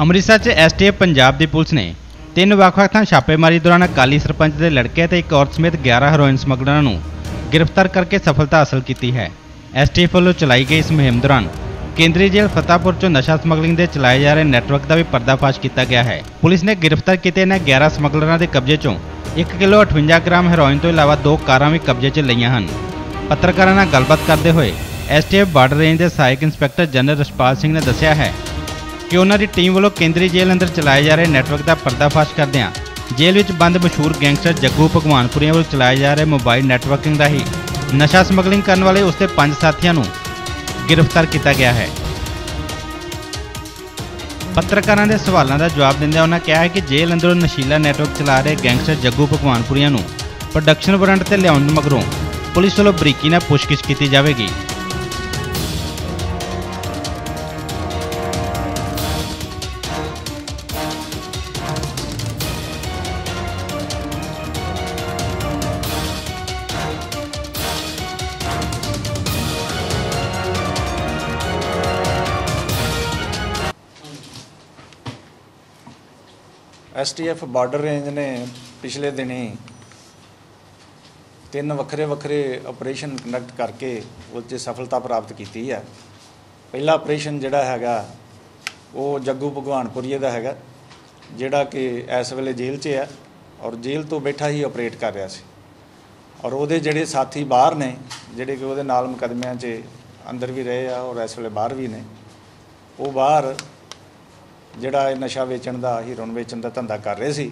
ਅੰਮ੍ਰਿਤਸਰ 'ਚ ਐਸਟੀਐਫ ਪੰਜਾਬ ਦੀ ਪੁਲਿਸ ਨੇ ਤਿੰਨ ਵੱਖ-ਵੱਖ ਥਾਂ ਛਾਪੇਮਾਰੀ ਦੌਰਾਨ ਅਕਾਲੀ ਸਰਪੰਚ ਦੇ ਲੜਕੇ ਤੇ ਇੱਕ ਔਰਤ ਸਮੇਤ 11 ਹੈਰੋਇਨ ਸਮਗਲਰਾਂ ਨੂੰ ਗ੍ਰਿਫਤਾਰ ਕਰਕੇ ਸਫਲਤਾ ਹਾਸਲ ਕੀਤੀ ਹੈ। ਐਸਟੀਐਫ ਵੱਲੋਂ ਚਲਾਈ ਗਈ ਇਸ ਮੁਹਿੰਮ ਦੌਰਾਨ ਕੇਂਦਰੀ ਜੇਲ੍ਹ ਫਤਾਪੁਰ 'ਚੋਂ ਨਸ਼ਾ ਸਮਗਲਿੰਗ ਦੇ ਚਲਾਏ ਜਾ ਰਹੇ ਨੈਟਵਰਕ ਦਾ ਵੀ ਪਰਦਾਫਾਸ਼ ਕੀਤਾ ਗਿਆ ਹੈ। ਪੁਲਿਸ ਨੇ ਗ੍ਰਿਫਤਾਰ ਕੀਤੇ ਇਹਨਾਂ 11 ਸਮਗਲਰਾਂ ਦੇ ਕਬਜ਼ੇ 'ਚੋਂ 1 ਕਿਲੋ 58 ਗ੍ਰਾਮ ਹੈਰੋਇਨ ਤੋਂ ਇਲਾਵਾ ਦੋ ਕਾਰਾਂ ਵੀ ਕਬਜ਼ੇ 'ਚ ਲਈਆਂ ਹਨ। ਪੱਤਰਕਾਰਾਂ ਨਾਲ ਗੱਲਬਾਤ ਕਰਦੇ ਹੋਏ ਐਸਟੀਐਫ ਬਾਰਡਰ ਰੇਂਜ ਦੇ ਸਹਾਇਕ ਇੰਸਪੈਕਟਰ ਜਨਰਲ ਰਸ਼ਪਾਲ ਸਿੰਘ ਨੇ ਦੱਸਿਆ ਹੈ ਕਿ ਉਹਨਾਂ ਦੀ ਟੀਮ ਵੱਲੋਂ ਕੇਂਦਰੀ ਜੇਲ੍ਹ ਅੰਦਰ ਚਲਾਏ ਜਾ ਰਹੇ ਨੈਟਵਰਕ ਦਾ ਪਰਦਾਫਾਸ਼ ਕਰਦਿਆਂ ਜੇਲ੍ਹ ਵਿੱਚ ਬੰਦ ਮਸ਼ਹੂਰ ਗੈਂਗਸਟਰ ਜੱਗੂ ਭਗਵਾਨਪੁਰੀਆ ਵੱਲੋਂ ਚਲਾਏ ਜਾ ਰਹੇ ਮੋਬਾਈਲ ਨੈਟਵਰਕਿੰਗ ਦਾ ਹੀ ਨਸ਼ਾ ਸਮਗਲਿੰਗ ਕਰਨ ਵਾਲੇ ਉਸ ਦੇ ਪੰਜ ਸਾਥੀਆਂ ਨੂੰ ਗ੍ਰਿਫਤਾਰ ਕੀਤਾ ਗਿਆ ਹੈ। ਪੱਤਰਕਾਰਾਂ ਦੇ ਸਵਾਲਾਂ ਦਾ ਜਵਾਬ ਦਿੰਦਿਆਂ ਉਹਨਾਂ ਕਿਹਾ ਹੈ ਕਿ ਜੇਲ੍ਹ ਅੰਦਰੋਂ ਨਸ਼ੀਲਾ ਨੈਟਵਰਕ ਚਲਾ ਰਹੇ ਗੈਂਗਸਟਰ ਜੱਗੂ ਭਗਵਾਨਪੁਰੀਆ ਨੂੰ ਪ੍ਰੋਡਕਸ਼ਨ ਵਾਰੰਟ ਤੇ ਲਿਆਉਣ ਮਗਰੋਂ ਪੁਲਿਸ ਵੱਲੋਂ ਬਰੀਕੀ ਨਾਲ ਪੁੱਛਗਿੱਛ ਕੀਤੀ ਜਾਵੇਗੀ। ਐਸਟੀਐਫ ਬਾਰਡਰ ਰੇਂਜ ਨੇ ਪਿਛਲੇ ਦਿਨੀ ਤਿੰਨ ਵੱਖਰੇ ਵੱਖਰੇ ਆਪਰੇਸ਼ਨ ਕੰਡਕਟ ਕਰਕੇ ਉਹ 'ਚ ਸਫਲਤਾ ਪ੍ਰਾਪਤ ਕੀਤੀ ਹੈ। ਪਹਿਲਾ ਆਪਰੇਸ਼ਨ ਜਿਹੜਾ ਹੈਗਾ, ਉਹ ਜੱਗੂ ਭਗਵਾਨਪੁਰੀਏ ਦਾ ਹੈਗਾ, ਜਿਹੜਾ ਕਿ ਇਸ ਵੇਲੇ ਜੇਲ੍ਹ 'ਚ ਹੈ ਔਰ ਜੇਲ੍ਹ ਤੋਂ ਬੈਠਾ ਹੀ ਆਪਰੇਟ ਕਰ ਰਿਹਾ ਸੀ। ਔਰ ਉਹਦੇ ਜਿਹੜੇ ਸਾਥੀ ਬਾਹਰ ਨੇ, ਜਿਹੜੇ ਕਿ ਉਹਦੇ ਨਾਲ ਮੁਕੱਦਮਿਆਂ 'ਚ ਅੰਦਰ ਵੀ ਰਹੇ ਆ ਔਰ ਇਸ ਵੇਲੇ ਬਾਹਰ ਵੀ ਨੇ, ਉਹ ਬਾਹਰ ਜਿਹੜਾ ਇਹ ਨਸ਼ਾ ਵੇਚਣ ਦਾ ਹੀਰੋਨ ਵੇਚਣ ਦਾ ਧੰਦਾ ਕਰ ਰਹੇ ਸੀ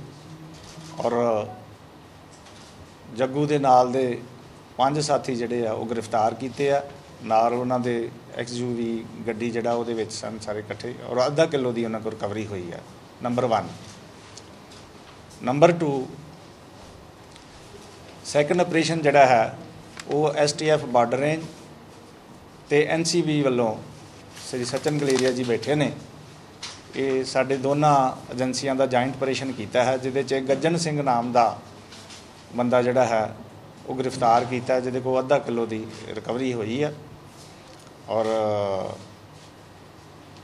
ਔਰ ਜੱਗੂ ਦੇ ਨਾਲ ਦੇ ਪੰਜ ਸਾਥੀ ਜਿਹੜੇ ਆ, ਉਹ ਗ੍ਰਿਫਤਾਰ ਕੀਤੇ ਆ। ਨਾਲ ਉਹਨਾਂ ਦੇ ਐਕਸਯੂਵੀ ਗੱਡੀ ਜਿਹੜਾ ਉਹਦੇ ਵਿੱਚ ਸਨ ਸਾਰੇ ਇਕੱਠੇ ਔਰ ਅੱਧਾ ਕਿਲੋ ਦੀ ਉਹਨਾਂ ਕੋਲ ਰਿਕਵਰੀ ਹੋਈ ਆ। ਨੰਬਰ 1 ਨੰਬਰ 2 ਸੈਕੰਡ ਆਪਰੇਸ਼ਨ ਜਿਹੜਾ ਹੈ, ਉਹ ਐਸਟੀਐਫ ਬਾਰਡਰ ਰੇਂਜ ਤੇ ਐਨਸੀਬੀ ਵੱਲੋਂ ਸ੍ਰੀ ਸਚਨ ਗਲੇਰੀਆ ਜੀ ਬੈਠੇ ਨੇ। ਇਹ ਸਾਡੇ ਦੋਨਾਂ ਏਜੰਸੀਆਂ ਦਾ ਜੁਆਇੰਟ ਆਪਰੇਸ਼ਨ ਕੀਤਾ ਹੈ, ਜਿਹਦੇ 'ਚ ਗੱਜਨ ਸਿੰਘ ਨਾਮ ਦਾ ਬੰਦਾ ਜਿਹੜਾ ਹੈ, ਉਹ ਗ੍ਰਿਫਤਾਰ ਕੀਤਾ ਜਿਹਦੇ ਕੋਲ ਅੱਧਾ ਕਿਲੋ ਦੀ ਰਿਕਵਰੀ ਹੋਈ ਹੈ। ਔਰ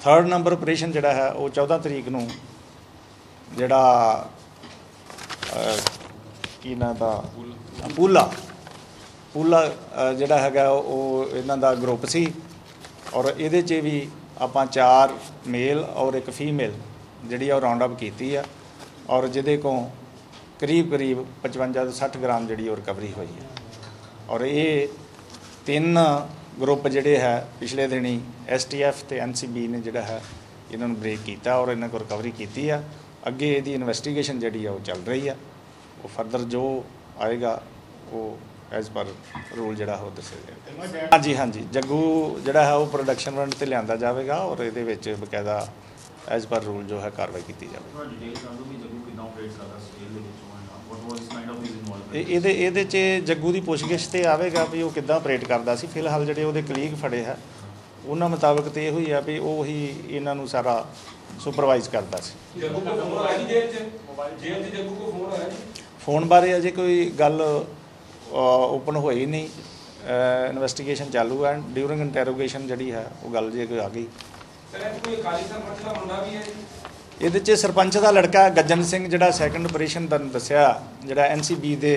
ਥਰਡ ਨੰਬਰ ਆਪਰੇਸ਼ਨ ਜਿਹੜਾ ਹੈ, ਉਹ 14 ਤਰੀਕ ਨੂੰ ਜਿਹੜਾ ਕੀ ਨਾਂ ਦਾ? ਪੂਲਾ। ਪੂਲਾ ਜਿਹੜਾ ਹੈਗਾ, ਉਹ ਇਹਨਾਂ ਦਾ ਗਰੁੱਪ ਸੀ। ਔਰ ਇਹਦੇ 'ਚ ਵੀ ਆਪਾਂ ਚਾਰ ਮੇਲ ਔਰ ਇੱਕ ਫੀਮੇਲ ਜਿਹੜੀ ਆ ਉਹ ਰਾਉਂਡ ਅਪ ਕੀਤੀ ਆ ਔਰ ਜਿਹਦੇ ਕੋਲ ਕਰੀਬ ਕਰੀਬ 55 ਤੋਂ 60 ਗ੍ਰਾਮ ਜਿਹੜੀ ਉਹ ਰਿਕਵਰੀ ਹੋਈ ਹੈ ਔਰ ਇਹ ਤਿੰਨ ਗਰੁੱਪ ਜਿਹੜੇ ਹੈ ਪਿਛਲੇ ਦਿਨੀ ਐਸਟੀਐਫ ਤੇ ਐਨਸੀਬੀ ਨੇ ਜਿਹੜਾ ਹੈ ਇਹਨਾਂ ਨੂੰ ਬ੍ਰੇਕ ਕੀਤਾ ਔਰ ਇਹਨਾਂ ਕੋਲ ਰਿਕਵਰੀ ਕੀਤੀ ਆ। ਅੱਗੇ ਇਹਦੀ ਇਨਵੈਸਟੀਗੇਸ਼ਨ ਜਿਹੜੀ ਆ ਉਹ ਚੱਲ ਰਹੀ ਆ। ਉਹ ਫਰਦਰ ਜੋ ਆਏਗਾ ਉਹ ਐਜ਼ ਪਰ ਰੂਲ ਜਿਹੜਾ ਉਹ ਦੱਸਿਆ ਜਾਏਗਾ ਹਾਂਜੀ ਹਾਂਜੀ। ਜੱਗੂ ਜਿਹੜਾ ਹੈ ਉਹ ਪ੍ਰੋਡਕਸ਼ਨ ਵਾਰੰਟ ਤੇ ਲਿਆਂਦਾ ਜਾਵੇਗਾ ਔਰ ਇਹਦੇ ਵਿੱਚ ਬਕਾਇਦਾ ਐਜ਼ ਪਰ ਰੂਲ ਜੋ ਹੈ ਕਾਰਵਾਈ ਕੀਤੀ ਇਹ ਇਹਦੇ ਇਹਦੇ 'ਚ ਜੱਗੂ ਦੀ ਪੁੱਛਗਿੱਛ ਤੇ ਆਵੇਗਾ ਵੀ ਉਹ ਕਿੱਦਾਂ ਆਪਰੇਟ ਕਰਦਾ ਸੀ। ਫਿਲਹਾਲ ਜਿਹੜੇ ਉਹਦੇ ਕਲੀਗ ਫੜੇ ਹੈ ਉਹਨਾਂ ਮੁਤਾਬਕ ਤੇ ਇਹੋ ਹੀ ਆ ਵੀ ਉਹ ਹੀ ਇਹਨਾਂ ਨੂੰ ਸਾਰਾ ਸੁਪਰਵਾਈਜ਼ ਕਰਦਾ ਸੀ। ਜੱਗੂ ਕੋ ਫੋਨ ਆਇਆ ਜੀ ਜੇਲ੍ਹ 'ਚ? ਜੇਲ੍ਹ 'ਚ ਜੱਗੂ ਕੋ ਫੋਨ ਆਇਆ ਜੀ ਫੋਨ ਬਾਰੇ ਅਜੇ ਕੋਈ ਗੱਲ ਓਪਨ ਹੋਈ ਨਹੀਂ। ਇਨਵੈਸਟੀਗੇਸ਼ਨ ਚਾਲੂ ਹੈ। ਡਿਊਰਿੰਗ ਇੰਟਰੋਗੇਸ਼ਨ ਜਿਹੜੀ ਹੈ ਉਹ ਗੱਲ ਜੇ ਕੋਈ ਆ ਗਈ। ਸਰ ਇਹ 'ਚ ਕੋਈ ਅਕਾਲੀ ਸਰਪੰਚ ਦਾ ਮੁੰਡਾ ਵੀ ਹੈ ਜੀ? ਇਹਦੇ 'ਚ ਸਰਪੰਚ ਦਾ ਲੜਕਾ ਗੱਜਨ ਸਿੰਘ ਜਿਹੜਾ ਸੈਕੰਡ ਆਪਰੇਸ਼ਨ ਤੁਹਾਨੂੰ ਦੱਸਿਆ ਜਿਹੜਾ ਐਨਸੀਬੀ ਦੇ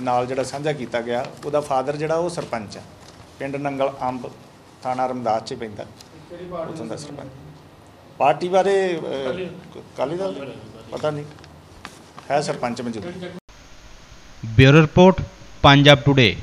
ਨਾਲ ਜਿਹੜਾ ਸਾਂਝਾ ਕੀਤਾ ਗਿਆ ਉਹਦਾ ਫਾਦਰ ਜਿਹੜਾ ਉਹ ਸਰਪੰਚ ਹੈ। ਪਿੰਡ ਨੰਗਲ ਅੰਬ ਥਾਣਾ ਰਮਦਾਸ 'ਚ ਪੈਂਦਾ। ਉੱਥੋਂ ਦਾ ਸਰਪੰਚ? ਪਾਰਟੀ ਬਾਰੇ ਕਾਲੀ ਦਾ? ਪਤਾ ਨਹੀਂ। ਹੈ ਸਰਪੰਚ ਮੌਜੂਦ। Bureau report. ਪੰਜਾਬ ਟੁਡੇ